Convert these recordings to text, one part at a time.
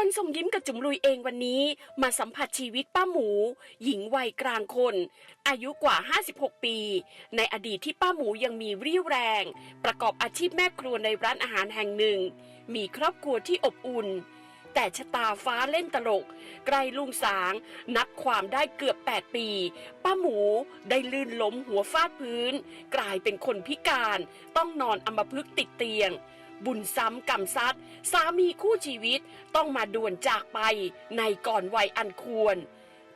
คนส่งยิ้มกับจุ๋มลุยเองวันนี้ มาสัมผัสชีวิตป้าหมู หญิงวัยกลางคน อายุกว่า 56 ปี ในอดีตที่ป้าหมูยังมีเรี่ยวแรง ประกอบอาชีพแม่ครัวในร้านอาหารแห่งหนึ่ง มีครอบครัวที่อบอุ่น แต่ชะตาฟ้าเล่นตลกไกลลุงสาง นับความได้เกือบ 8 ปี ป้าหมูได้ลื่นล้มหัวฟาดพื้น กลายเป็นคนพิการ ต้องนอนอัมพฤกษ์ติดเตียง บุญซ้ำกรรมซัดสามีคู่ชีวิตต้องมาด่วนจากไปในก่อนวัยอันควร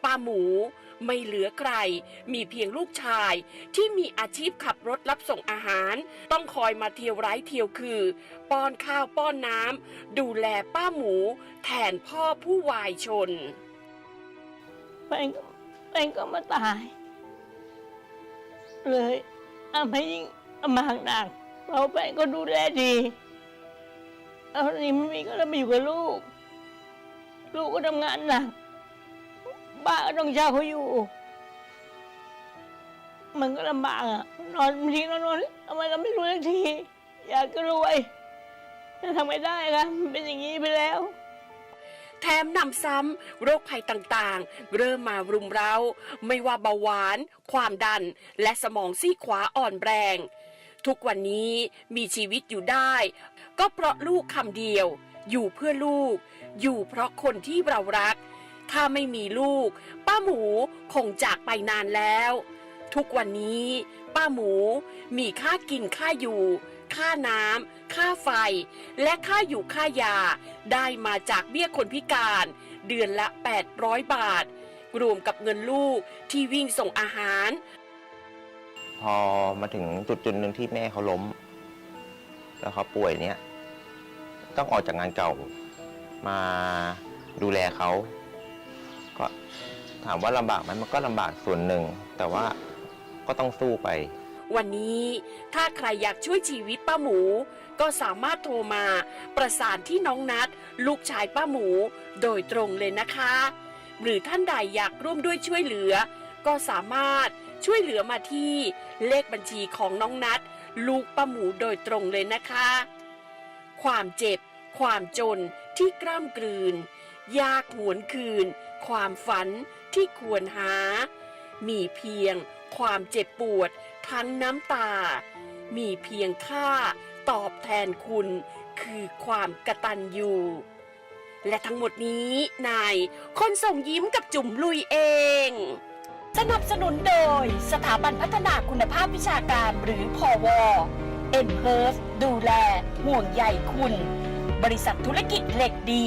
ป้าหมูไม่เหลือใคร มีเพียงลูกชายที่มีอาชีพขับรถรับส่งอาหาร ต้องคอยมาเที่ยวไร้เที่ยวคือ ป้อนข้าวป้อนน้ำดูแลป้าหมู แทนพ่อผู้วายชนแฟนก็แฟนก็มาตาย เลยทำให้ยิ่งลำบากหนักเพราะแฟนก็ดูแลดี แล้วทีนี้ไม่มีก็เลยมาอยู่กับลูก ลูกก็ทำงานหนักบ้านก็ต้องเช่าเขาอยู่ มันก็ลำบากอะนอนบางทีก็นนอนทำไมเราไม่รู้ทันที อยากจะรวยแต่ทำไม่ได้ครับเป็นอย่างนี้ไปแล้วแถมนำซ้ำโรคภัยต่างๆ เริ่มมารุมเร้า ไม่ว่าเบาหวาน ความดัน และสมองซีกขวาอ่อนแรง ทุกวันนี้มีชีวิตอยู่ได้ ก็เพราะลูกคำเดียว อยู่เพื่อลูก อยู่เพราะคนที่เรารัก ถ้าไม่มีลูก ป้าหมูคงจากไปนานแล้ว ทุกวันนี้ ป้าหมูมีค่ากินค่าอยู่ ค่าน้ำค่าไฟ และค่าอยู่ค่ายา ได้มาจากเบี้ยคนพิการ เดือนละ 800 บาท รวมกับเงินลูกที่วิ่งส่งอาหาร พอมาถึงจุดจุดหนึ่งที่แม่เขาล้ม แล้วเขาป่วยเนี่ยต้องออกจากงานเก่ามาดูแลเขาก็ถามว่าลำบากไหมมันก็ลำบากส่วนหนึ่ง แต่ว่าก็ต้องสู้ไป วันนี้ถ้าใครอยากช่วยชีวิตป้าหมู ก็สามารถโทรมาประสานที่น้องนัด ลูกชายป้าหมู โดยตรงเลยนะคะ หรือท่านใดอยากร่วมด้วยช่วยเหลือ ก็สามารถ ช่วยเหลือมาที่เลขบัญชีของน้องนัด ลูกป้าหมูโดยตรงเลยนะคะ ความเจ็บ ความจนที่กล้ำกลืน ยากหวนคืน ความฝันที่ควรหา มีเพียง ความเจ็บปวด ทั้งน้ำตา มีเพียงค่าตอบแทนคุณ คือความกระตันอยู่และทั้งหมดนี้นายคนส่งยิ้มกับจุ๋มลุยเอง สนับสนุนโดยสถาบันพัฒนาคุณภาพวิชาการหรือพอวเอ็นเพิร์ฟดูแล ห่วงใยคุณ บริษัทธุรกิจเหล็กดี